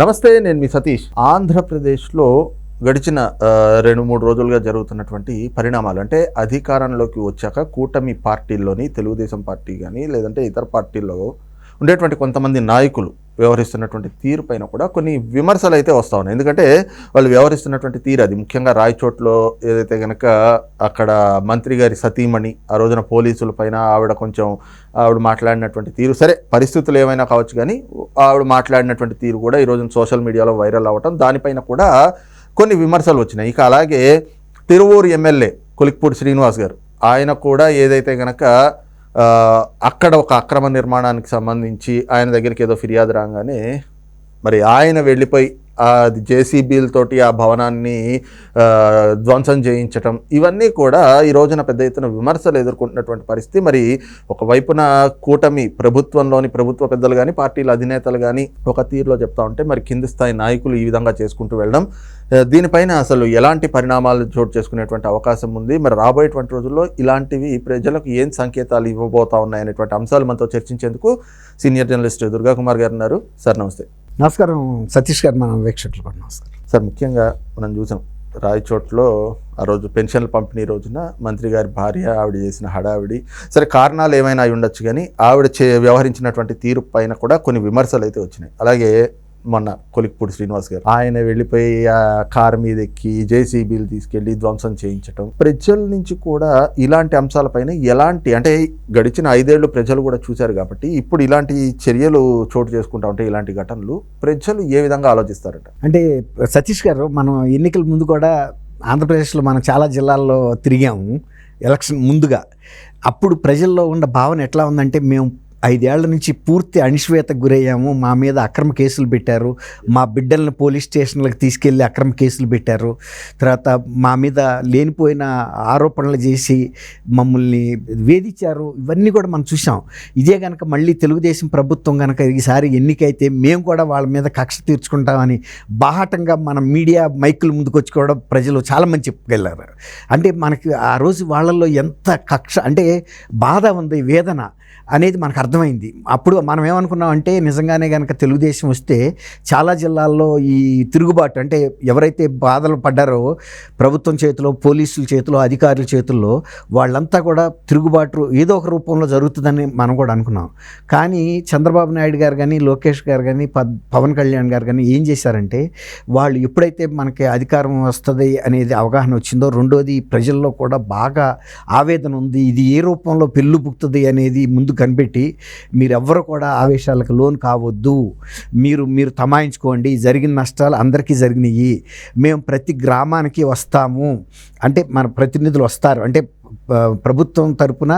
నమస్తే నేను మీ సతీష్. ఆంధ్రప్రదేశ్లో గడిచిన రెండు మూడు రోజులుగా జరుగుతున్నటువంటి పరిణామాలు అంటే అధికారంలోకి వచ్చాక కూటమి పార్టీల్లోని తెలుగుదేశం పార్టీ కానీ లేదంటే ఇతర పార్టీల్లో ఉండేటువంటి కొంతమంది నాయకులు వ్యవహరిస్తున్నటువంటి తీరు పైన కూడా కొన్ని విమర్శలు అయితే వస్తూ ఉన్నాయి. ఎందుకంటే వాళ్ళు వ్యవహరిస్తున్నటువంటి తీరు అది. ముఖ్యంగా రాయచోట్లో ఏదైతే కనుక అక్కడ మంత్రి గారి సతీమణి ఆ రోజున పోలీసుల పైన ఆవిడ కొంచెం ఆవిడ మాట్లాడినటువంటి తీరు సరే పరిస్థితులు ఏమైనా కావచ్చు కానీ ఆవిడ మాట్లాడినటువంటి తీరు కూడా ఈ రోజున సోషల్ మీడియాలో వైరల్ అవ్వటం దానిపైన కూడా కొన్ని విమర్శలు వచ్చినాయి. ఇక అలాగే తిరువూరు ఎమ్మెల్యే కొలిక్పూడి శ్రీనివాస్ గారు ఆయన కూడా ఏదైతే కనుక అక్కడ ఒక అక్రమ నిర్మాణానికి సంబంధించి ఆయన దగ్గరికి ఏదో ఫిర్యాదు రాగానే మరి ఆయన వెళ్ళిపోయి ఆ జేసీబీలతోటి ఆ భవనాన్ని ధ్వంసం చేయించటం ఇవన్నీ కూడా ఈ రోజున పెద్ద ఎత్తున విమర్శలు ఎదుర్కొంటున్నటువంటి పరిస్థితి. మరి ఒకవైపున కూటమి ప్రభుత్వంలోని ప్రభుత్వ పెద్దలు కానీ పార్టీల అధినేతలు కానీ ఒక తీరులో చెప్తా ఉంటే మరి కింది స్థాయి నాయకులు ఈ విధంగా చేసుకుంటూ వెళ్ళడం దీనిపైన అసలు ఎలాంటి పరిణామాలు చోటు చేసుకునేటువంటి అవకాశం ఉంది? మరి రాబోయేటువంటి రోజుల్లో ఇలాంటివి ప్రజలకు ఏం సంకేతాలు ఇవ్వబోతా ఉన్నాయనేటువంటి అంశాలు మనతో చర్చించేందుకు సీనియర్ జర్నలిస్ట్ దుర్గా కుమార్ గారు ఉన్నారు. సార్ నమస్తే. నమస్కారం సతీష్ గారు మన వీక్షకులు కూడా నమస్కారం. సార్ ముఖ్యంగా మనం చూసాం రాయచోట్లో ఆ రోజు పెన్షన్ల పంపిణీ రోజున మంత్రి గారి భార్య ఆవిడ చేసిన హడావిడి. సరే కారణాలు ఏమైనా అయి ఉండొచ్చు కానీ ఆవిడ చే వ్యవహరించినటువంటి తీరు పైన కూడా కొన్ని విమర్శలు అయితే వచ్చినాయి. అలాగే మొన్న కొలిక్పూడి శ్రీనివాస్ గారు. ఆయన వెళ్ళిపోయి ఆ కారు మీద ఎక్కి జేసీబీలు తీసుకెళ్ళి ధ్వంసం చేయించటం. ప్రజల నుంచి కూడా ఇలాంటి అంశాలపైన ఎలాంటి అంటే గడిచిన ఐదేళ్ళు ప్రజలు కూడా చూశారు కాబట్టి ఇప్పుడు ఇలాంటి చర్యలు చోటు చేసుకుంటా ఉంటే ఇలాంటి ఘటనలు ప్రజలు ఏ విధంగా ఆలోచిస్తారట? అంటే సతీష్ గారు మనం ఎన్నికల ముందు కూడా ఆంధ్రప్రదేశ్లో మనం చాలా జిల్లాల్లో తిరిగాము. ఎలక్షన్ ముందుగా. అప్పుడు ప్రజల్లో ఉన్న భావన ఎట్లా ఉందంటే మేము ఐదేళ్ళ నుంచి పూర్తి అణిశ్వేతకు గురయ్యాము. మా మీద అక్రమ కేసులు పెట్టారు. మా బిడ్డలను పోలీస్ స్టేషన్లకు తీసుకెళ్ళి అక్రమ కేసులు పెట్టారు. తర్వాత మా మీద లేనిపోయిన ఆరోపణలు చేసి మమ్మల్ని వేధించారు. ఇవన్నీ కూడా మనం చూసాం ఇదే కనుక మళ్ళీ తెలుగుదేశం ప్రభుత్వం కనుక ఈసారి ఎన్నికైతే మేము కూడా వాళ్ళ మీద కక్ష తీర్చుకుంటామని బాహాటంగా మన మీడియా మైకుల ముందుకొచ్చుకోవడం కూడా ప్రజలు చాలామంది చెప్పుకెళ్ళారు అంటే మనకి ఆ రోజు వాళ్ళల్లో ఎంత కక్ష అంటే బాధ ఉంది వేదన. అనేది మనకు అర్థమైంది. అప్పుడు మనం ఏమనుకున్నాం అంటే నిజంగానే కనుక తెలుగుదేశం వస్తే చాలా జిల్లాల్లో ఈ తిరుగుబాటు అంటే ఎవరైతే బాధలు పడ్డారో ప్రభుత్వం చేతిలో పోలీసుల చేతిలో అధికారుల చేతుల్లో వాళ్ళంతా కూడా తిరుగుబాటు ఏదో ఒక రూపంలో జరుగుతుందని మనం కూడా అనుకున్నాం. కానీ చంద్రబాబు నాయుడు గారు కానీ లోకేష్ గారు కానీ పద్- పవన్ కళ్యాణ్ గారు కానీ ఏం చేశారంటే వాళ్ళు ఎప్పుడైతే మనకి అధికారం వస్తుంది అనేది అవగాహన వచ్చిందో రెండోది ప్రజల్లో కూడా బాగా ఆవేదన ఉంది. ఇది ఏ రూపంలో పెళ్ళు పుక్తుంది అనేది ముందు కనిపెట్టి మీరెవ్వరు కూడా ఆవేశాలకు లోన్ కావద్దు. మీరు మీరు తమాయించుకోండి. జరిగిన నష్టాలు అందరికీ జరిగినాయి మేము ప్రతి గ్రామానికి వస్తాము. అంటే మన ప్రతినిధులు వస్తారు. అంటే ప్రభుత్వం తరపున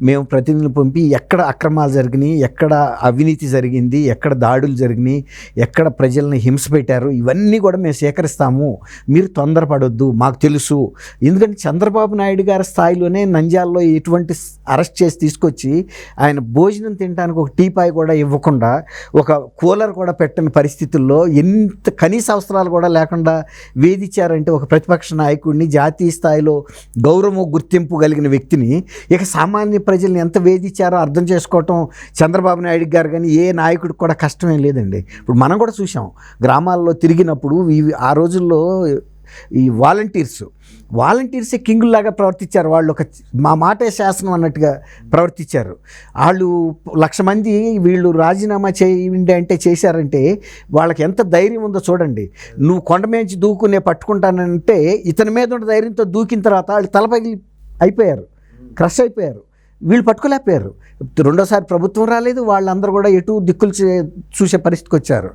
మేము ప్రతినిధులు పంపి ఎక్కడ అక్రమాలు జరిగినాయి ఎక్కడ అవినీతి జరిగింది ఎక్కడ దాడులు జరిగినాయి ఎక్కడ ప్రజల్ని హింస పెట్టారు ఇవన్నీ కూడా మేము సేకరిస్తాము. మీరు తొందరపడొద్దు మాకు తెలుసు. ఎందుకంటే చంద్రబాబు నాయుడు గారి స్థాయిలోనే నంజాల్లో ఎటువంటి అరెస్ట్ చేసి తీసుకొచ్చి ఆయన భోజనం తినడానికి ఒక టీపాయ్ కూడా ఇవ్వకుండా ఒక కూలర్ కూడా పెట్టని పరిస్థితుల్లో ఎంత కనీస అవసరాలు కూడా లేకుండా వేధించారంటే ఒక ప్రతిపక్ష నాయకుడిని జాతీయ స్థాయిలో గౌరవం గుర్తింపు కలిగిన వ్యక్తిని ఇక సామాన్య ప్రజల్ని ఎంత వేధించారో అర్థం చేసుకోవటం చంద్రబాబు నాయుడు గారు కానీ ఏ నాయకుడికి కూడా కష్టమేం లేదండి. ఇప్పుడు మనం కూడా చూసాం గ్రామాల్లో తిరిగినప్పుడు ఇవి ఆ రోజుల్లో ఈ వాలంటీర్స్ వాలంటీర్సే కింగుల్లాగా ప్రవర్తించారు. వాళ్ళు ఒక మా మాటే శాసనం అన్నట్టుగా ప్రవర్తించారు. వాళ్ళు లక్ష మంది వీళ్ళు రాజీనామా చేయండి అంటే చేశారంటే వాళ్ళకి ఎంత ధైర్యం ఉందో చూడండి. నువ్వు కొండ మేంచి దూకునే పట్టుకుంటానంటే ఇతని మీద ఉన్న ధైర్యంతో దూకిన తర్వాత వాళ్ళు తలపగిలి అయిపోయారు. క్రష్ అయిపోయారు. వీళ్ళు పట్టుకోలేకపోయారు. రెండోసారి ప్రభుత్వం రాలేదు వాళ్ళందరూ కూడా ఎటు దిక్కులు చే- చూసే పరిస్థితికి వచ్చారు.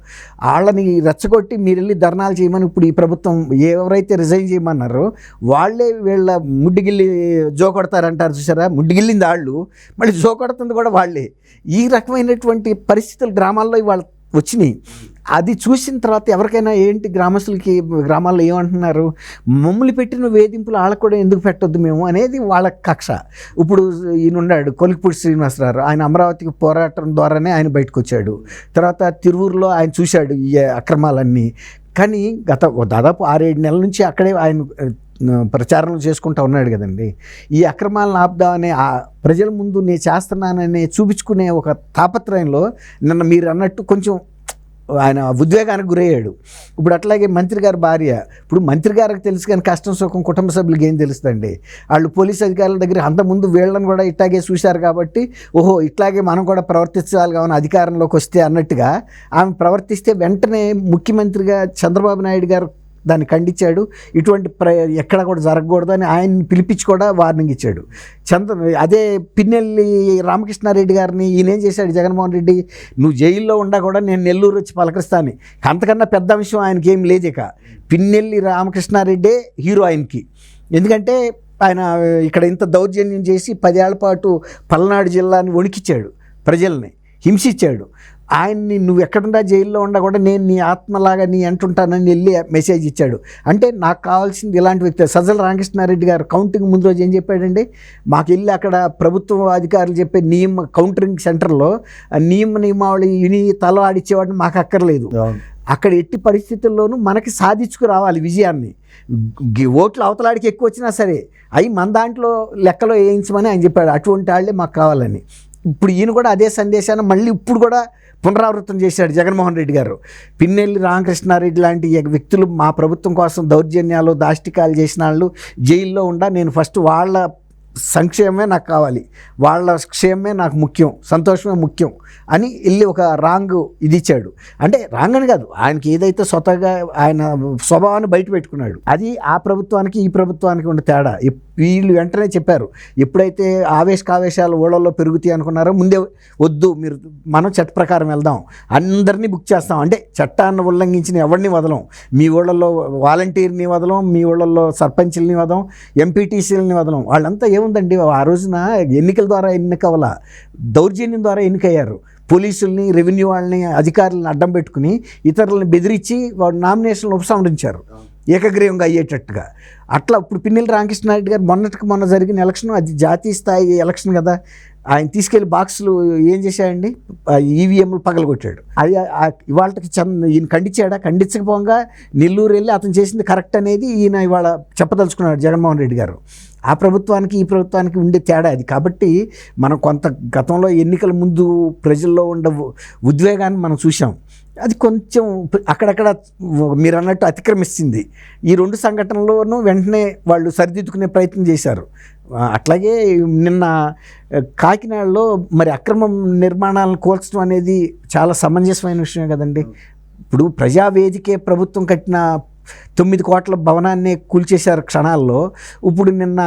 వాళ్ళని రెచ్చగొట్టి మీరు వెళ్ళి ధర్నాలు చేయమని ఇప్పుడు ఈ ప్రభుత్వం ఎవరైతే రిజైన్ చేయమన్నారో వాళ్ళే వీళ్ళ ముడ్డిగిల్లి జో కొడతారంటారు చూసారా? ముడ్డిగిల్లింది వాళ్ళు. మళ్ళీ జో కొడుతుంది కూడా వాళ్ళే. ఈ రకమైనటువంటి పరిస్థితులు గ్రామాల్లో ఇవాళ వచ్చినాయి. అది చూసిన తర్వాత ఎవరికైనా ఏంటి గ్రామస్తులకి గ్రామాల్లో ఏమంటున్నారు? మమ్మల్ని పెట్టిన వేధింపులు వాళ్ళకు కూడా ఎందుకు పెట్టొద్దు మేము? అనేది వాళ్ళ కక్ష. ఇప్పుడు ఈయన ఉన్నాడు కొలికిపూడి శ్రీనివాసరావు. ఆయన అమరావతికి పోరాటం ద్వారానే ఆయన బయటకు వచ్చాడు తర్వాత తిరువూరులో ఆయన చూశాడు ఈ అక్రమాలన్నీ. కానీ గత దాదాపు ఆరేడు నెలల నుంచి అక్కడే ఆయన ప్రచారం చేసుకుంటూ ఉన్నాడు కదండి. ఈ అక్రమాలను ఆపుదామనే ఆ ప్రజల ముందు నేను చేస్తున్నానని చూపించుకునే ఒక తాపత్రయంలో నిన్న మీరు అన్నట్టు కొంచెం ఆయన ఉద్వేగానికి గురయ్యాడు. ఇప్పుడు అట్లాగే మంత్రి గారి భార్య ఇప్పుడు మంత్రి గారికి తెలుసు కానీ కష్టం సుఖం కుటుంబ సభ్యులకి ఏం తెలుస్తుందండి? వాళ్ళు పోలీస్ అధికారుల దగ్గర అంతకుముందు వీళ్ళని కూడా ఇట్లాగే చూశారు కాబట్టి ఓహో ఇట్లాగే మనం కూడా ప్రవర్తించాలి కావాలి అధికారంలోకి వస్తే అన్నట్టుగా ఆమె ప్రవర్తిస్తే వెంటనే ముఖ్యమంత్రిగా చంద్రబాబు నాయుడు గారు దాన్ని ఖండించాడు. ఇటువంటి ప్ర ఎక్కడ కూడా జరగకూడదు అని ఆయన్ని పిలిపించి కూడా వార్నింగ్ ఇచ్చాడు. చంద్ర అదే పిన్నెల్లి రామకృష్ణారెడ్డి గారిని ఈయన ఏం చేశాడు జగన్మోహన్ రెడ్డి? నువ్వు జైల్లో ఉండా కూడా నేను నెల్లూరు వచ్చి పలకరిస్తాను. అంతకన్నా పెద్ద విషయం ఆయనకి ఏం లేదిక పిన్నెల్లి రామకృష్ణారెడ్డే హీరో ఆయనకి. ఎందుకంటే ఆయన ఇక్కడ ఇంత దౌర్జన్యం చేసి పదేళ్ళ పాటు పల్నాడు జిల్లాని వణికిచ్చాడు ప్రజల్ని హింసించాడు. ఆయన్ని నువ్వు ఎక్కడున్నా జైల్లో ఉండా కూడా నేను నీ ఆత్మలాగా నీ అంటుంటానని వెళ్ళి మెసేజ్ ఇచ్చాడు. అంటే నాకు కావాల్సింది ఇలాంటి వ్యక్తి సజ్జల రామకృష్ణారెడ్డి గారు కౌంటింగ్ ముందు రోజు ఏం చెప్పాడండి? మాకు వెళ్ళి అక్కడ ప్రభుత్వ అధికారులు చెప్పే నియమ కౌంటరింగ్ సెంటర్లో నియమ నియమావళి విని తల ఆడిచ్చేవాడిని మాకు అక్కర్లేదు. అక్కడ ఎట్టి పరిస్థితుల్లోనూ మనకి సాధించుకు రావాలి విజయాన్ని. గి- ఓట్లు అవతలాడికి ఎక్కువ వచ్చినా సరే అవి మన దాంట్లో లెక్కలో వేయించమని ఆయన చెప్పాడు. అటువంటి వాళ్ళే మాకు కావాలని. ఇప్పుడు ఈయన కూడా అదే సందేశాన్ని మళ్ళీ ఇప్పుడు కూడా పునరావృతం చేశాడు జగన్మోహన్ రెడ్డి గారు. పిన్నెల్లి రామకృష్ణారెడ్డి లాంటి వ్యక్తులు మా ప్రభుత్వం కోసం దౌర్జన్యాలు దాష్టికాలు చేసిన వాళ్ళు జైల్లో ఉండా నేను ఫస్ట్ వాళ్ళ సంక్షేమమే నాకు కావాలి. వాళ్ళ క్షేమమే నాకు ముఖ్యం సంతోషమే ముఖ్యం అని వెళ్ళి ఒక రాంగ్ ఇది ఇచ్చాడు. అంటే రాంగ్ అని కాదు ఆయనకి ఏదైతే స్వతగా ఆయన స్వభావాన్ని బయట పెట్టుకున్నాడు. అది ఆ ప్రభుత్వానికి ఈ ప్రభుత్వానికి ఉన్న తేడా. వీళ్ళు వెంటనే చెప్పారు. ఎప్పుడైతే ఆవేశకావేశాలు ఓడల్లో పెరుగుతాయి అనుకున్నారో ముందే వద్దు మీరు మనం చట్ట ప్రకారం వెళ్దాం అందరినీ బుక్ చేస్తాం. అంటే చట్టాన్ని ఉల్లంఘించిన ఎవరిని వదలం? మీ ఊళ్ళల్లో వాలంటీర్ని వదలం మీ ఊళ్ళల్లో సర్పంచ్ల్ని వదలం ఎంపీటీసీలని వదలం. వాళ్ళంతా ఏముందండి? ఆ రోజున ఎన్నికల ద్వారా ఎన్నికవల దౌర్జన్యం ద్వారా ఎన్నికయ్యారు. పోలీసుల్ని రెవెన్యూ వాళ్ళని అధికారులను అడ్డం పెట్టుకుని ఇతరులను బెదిరించి వాడు నామినేషన్లు ఉపసంహరించారు. ఏకగ్రీవంగా అయ్యేటట్టుగా. అట్లా ఇప్పుడు పిన్నెల్లి రామకృష్ణారెడ్డి గారు మొన్నటికి మొన్న జరిగిన ఎలక్షన్ అది జాతీయ స్థాయి ఎలక్షన్ కదా ఆయన తీసుకెళ్ళి బాక్సులు ఏం చేశాడండి? ఈవీఎంలు పగలగొట్టాడు. అది ఇవాళకి చంద ఈయన ఖండించాడా? ఖండించకపోగా నెల్లూరు వెళ్ళి అతను చేసింది కరెక్ట్ అనేది ఈయన ఇవాళ చెప్పదలుచుకున్నాడు జగన్మోహన్ రెడ్డి గారు. ఆ ప్రభుత్వానికి ఈ ప్రభుత్వానికి ఉండే తేడా అది. కాబట్టి మనం కొంత గతంలో ఎన్నికల ముందు ప్రజల్లో ఉండే ఉద్వేగాన్ని మనం చూసాం అది కొంచెం అక్కడక్కడ మీరు అన్నట్టు అతిక్రమిస్తుంది. ఈ రెండు సంఘటనల్లోనూ వెంటనే వాళ్ళు సరిదిద్దుకునే ప్రయత్నం చేశారు. అట్లాగే నిన్న కాకినాడలో మరి అక్రమ నిర్మాణాలను కూల్చడం అనేది చాలా సమంజసమైన విషయం కదండి. ఇప్పుడు ప్రజావేదికే ప్రభుత్వం కట్టిన తొమ్మిది కోట్ల భవనాన్ని కూల్చేశారు క్షణాల్లో. ఇప్పుడు నిన్న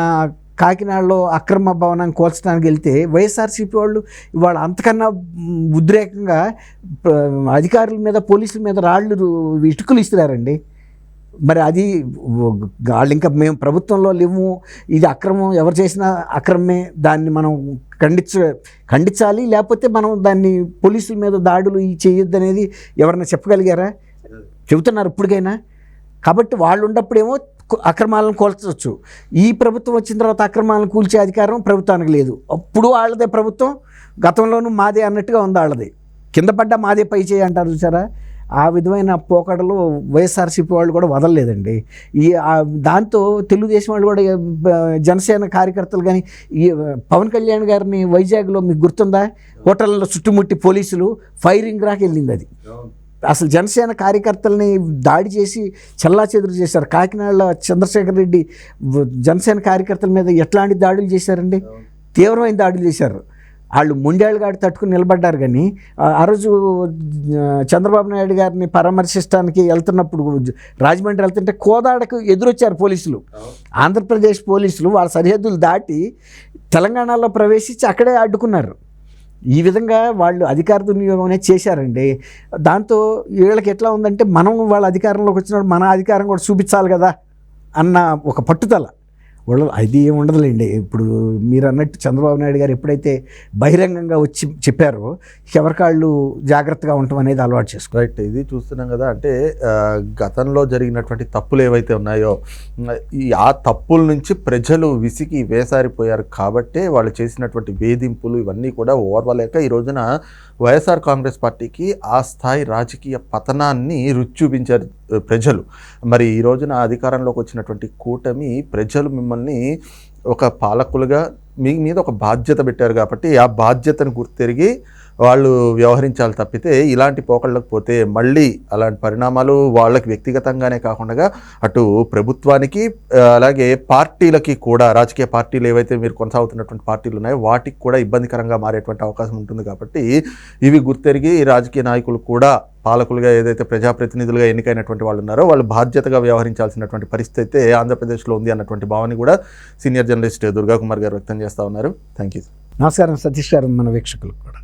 కాకినాడలో అక్రమ భవనాన్ని కూల్చడానికి వెళ్తే వైఎస్ఆర్సీపీ వాళ్ళు ఇవాళ అంతకన్నా ఉద్రేకంగా అధికారుల మీద పోలీసుల మీద రాళ్ళు ఇటుకలు ఇస్తున్నారండి. మరి అది వాళ్ళు ఇంకా మేము ప్రభుత్వంలో లేవు ఇది అక్రమం ఎవరు చేసినా అక్రమమే దాన్ని మనం ఖండించ ఖండించాలి. లేకపోతే మనం దాన్ని పోలీసుల మీద దాడులు ఈ చేయొద్దు అనేది ఎవరైనా చెప్పగలిగారా చెబుతున్నారు ఇప్పటికైనా. కాబట్టి వాళ్ళు ఉన్నప్పుడేమో అక్రమాలను కూల్చవచ్చు ఈ ప్రభుత్వం వచ్చిన తర్వాత అక్రమాలను కూల్చే అధికారం ప్రభుత్వానికి లేదు. అప్పుడు వాళ్ళదే ప్రభుత్వం గతంలోనూ మాదే అన్నట్టుగా ఉంది వాళ్ళది. కింద పడ్డ మాదే పై చేయి అంటారు చూసారా? ఆ విధమైన పోకడలు వైఎస్ఆర్సీపీ వాళ్ళు కూడా వదలలేదండి. ఈ దాంతో తెలుగుదేశం వాళ్ళు కూడా జనసేన కార్యకర్తలు కానీ ఈ పవన్ కళ్యాణ్ గారిని వైజాగ్లో మీకు గుర్తుందా? హోటల్లో చుట్టుముట్టి పోలీసులు ఫైరింగ్ రాకెళ్ళింది అది. అసలు జనసేన కార్యకర్తల్ని దాడి చేసి చల్లా చెదురు చేశారు. కాకినాడలో చంద్రశేఖర్ రెడ్డి జనసేన కార్యకర్తల మీద ఎట్లాంటి దాడులు చేశారండి? తీవ్రమైన దాడులు చేశారు. వాళ్ళు ముండేళ్ళు గాడి తట్టుకుని నిలబడ్డారు కానీ ఆ- రోజు చంద్రబాబు నాయుడు గారిని పరామర్శించడానికి వెళ్తున్నప్పుడు రాజమండ్రి వెళ్తుంటే కోదాడకు ఎదురొచ్చారు పోలీసులు. ఆంధ్రప్రదేశ్ పోలీసులు వాళ్ళ సరిహద్దులు దాటి తెలంగాణలో ప్రవేశించి అక్కడే అడ్డుకున్నారు. ఈ విధంగా వాళ్ళు అధికార దుర్వినియోగం అనేది చేశారండి. దాంతో వీళ్ళకి ఎట్లా ఉందంటే మనం వాళ్ళ అధికారంలోకి వచ్చినప్పుడు మన అధికారం కూడా చూపించాలి కదా అన్న ఒక పట్టుదల. వాళ్ళు అది ఏమి ఉండదులేండి. ఇప్పుడు మీరు అన్నట్టు చంద్రబాబు నాయుడు గారు ఎప్పుడైతే బహిరంగంగా వచ్చి చెప్పారో ఎవరికాళ్ళు జాగ్రత్తగా ఉండటం అనేది అలవాటు చేసుకో రైట్ ఇది చూస్తున్నాం కదా అంటే గతంలో జరిగినటువంటి తప్పులు ఏవైతే ఉన్నాయో ఈ ఆ తప్పుల నుంచి ప్రజలు విసిగి వేసారిపోయారు కాబట్టే వాళ్ళు చేసినటువంటి వేధింపులు ఇవన్నీ కూడా ఓర్వలేక ఈ రోజున వైఎస్ఆర్ కాంగ్రెస్ పార్టీకి ఆ స్థాయి రాజకీయ పతనాన్ని రుచి చూపించారు ప్రజలు. మరి ఈ రోజున అధికారంలోకి వచ్చినటువంటి కూటమి ప్రజలు మిమ్మల్ని ఒక పాలకులుగా మీ మీద ఒక బాధ్యత పెట్టారు కాబట్టి ఆ బాధ్యతను గుర్తెరిగి వాళ్ళు వ్యవహరించాలి తప్పితే ఇలాంటి పోకళ్ళకు పోతే మళ్ళీ అలాంటి పరిణామాలు వాళ్ళకి వ్యక్తిగతంగానే కాకుండా అటు ప్రభుత్వానికి అలాగే పార్టీలకి కూడా రాజకీయ పార్టీలు ఏవైతే మీరు కొనసాగుతున్నటువంటి పార్టీలు ఉన్నాయో వాటికి కూడా ఇబ్బందికరంగా మారేటువంటి అవకాశం ఉంటుంది కాబట్టి ఇవి గుర్తెరిగి రాజకీయ నాయకులు కూడా పాలకులుగా ఏదైతే ప్రజాప్రతినిధులుగా ఎన్నికైనటువంటి వాళ్ళు ఉన్నారో వాళ్ళు బాధ్యతగా వ్యవహరించాల్సినటువంటి పరిస్థితి అయితే ఆంధ్రప్రదేశ్లో ఉంది అన్నటువంటి భావన కూడా సీనియర్ జర్నలిస్ట్ దుర్గా కుమార్ గారు వ్యక్తం చేస్తూ ఉన్నారు. థ్యాంక్ యూ నమస్కారం సతీష్ గారు మన వీక్షకులకు కూడా.